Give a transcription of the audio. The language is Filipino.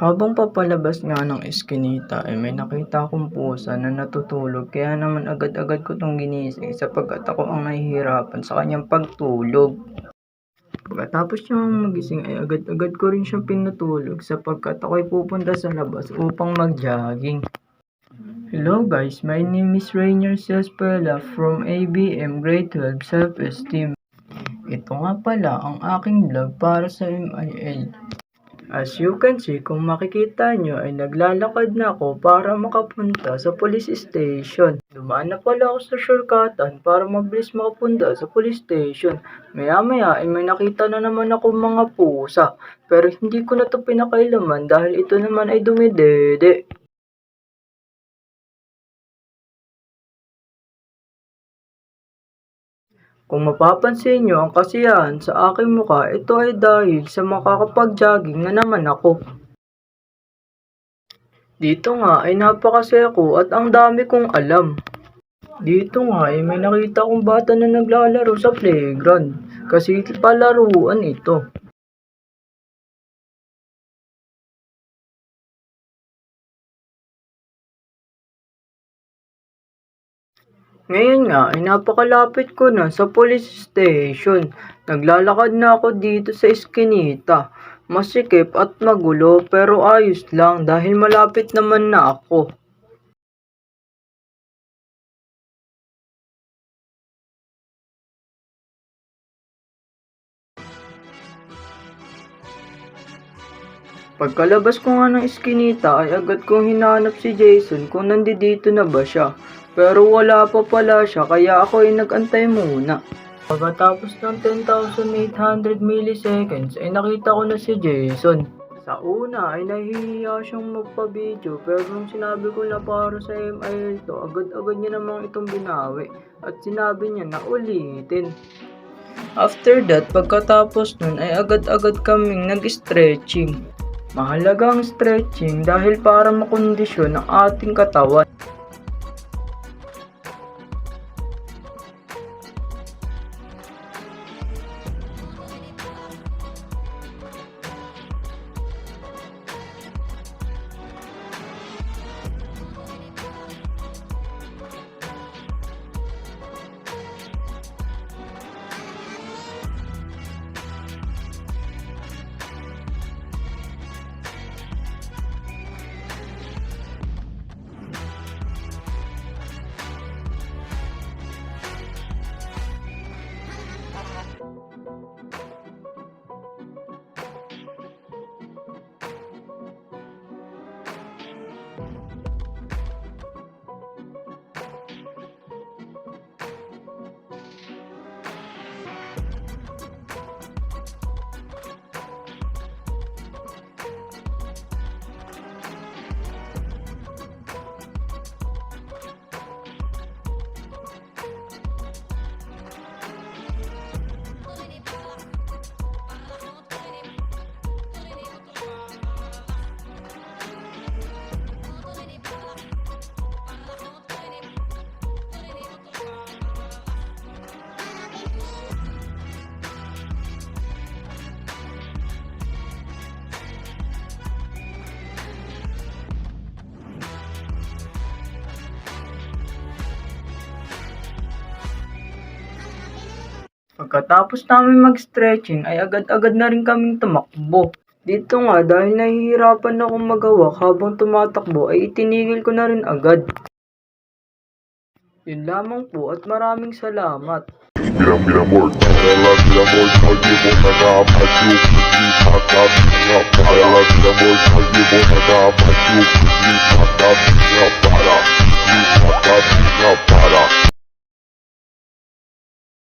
Habang papalabas nga ng eskinita ay may nakita akong pusa na natutulog kaya naman agad-agad ko itong ginising sapagkat ako ang nahihirapan sa kanyang pagtulog. Pagkatapos niyang magising ay agad-agad ko rin siyang pinatulog sapagkat ako'y pupunta sa labas upang mag-jogging. Hello guys, my name is Rainier Cespuela from ABM Grade 12 Self-Esteem. Ito nga pala ang aking vlog para sa MIL. As you can see, kung makikita nyo ay naglalakad na ako para makapunta sa police station. Dumaan na pala ako sa shortcutan para mabilis makapunta sa police station. Maya maya ay may nakita na naman ako mga pusa. Pero hindi ko na to pinakailaman dahil ito naman ay dumidede. Kung mapapansin nyo ang kasiyahan sa aking mukha, ito ay dahil sa makakapag-jogging na naman ako. Dito nga ay napakasaya ko at ang dami kong alam. Dito nga ay may nakita kong bata na naglalaro sa playground kasi palaruan ito. Ngayon nga ay napakalapit ko na sa police station. Naglalakad na ako dito sa eskinita. Masikip at magulo pero ayos lang dahil malapit naman na ako. Pagkalabas ko nga ng eskinita ay agad kong hinanap si Jason kung nandito na ba siya. Pero wala pa pala siya kaya ako ay nagantay muna. Pagkatapos ng 10,800 milliseconds ay nakita ko na si Jason. Sa una ay nahihiya siyang magpa-video pero nung sinabi ko na para sa MIL to, agad-agad niya namang itong binawi at sinabi niya na ulitin. After that, pagkatapos nun ay agad-agad kaming nag-stretching. Mahalaga ang stretching dahil para makondisyon ang ating katawan. Pagkatapos namin mag-stretching ay agad-agad na rin kaming tumakbo. Dito nga dahil nahihirapan akong magawa habang tumatakbo ay itinigil ko na rin agad. Yun lamang po at maraming salamat. Bilang bilang word, bilang bilang word, hindi mo nagapat yung hindi patabi nga para. Bilang bilang word, hindi mo nagapat yung hindi patabi nga para. Hindi patabi nga para.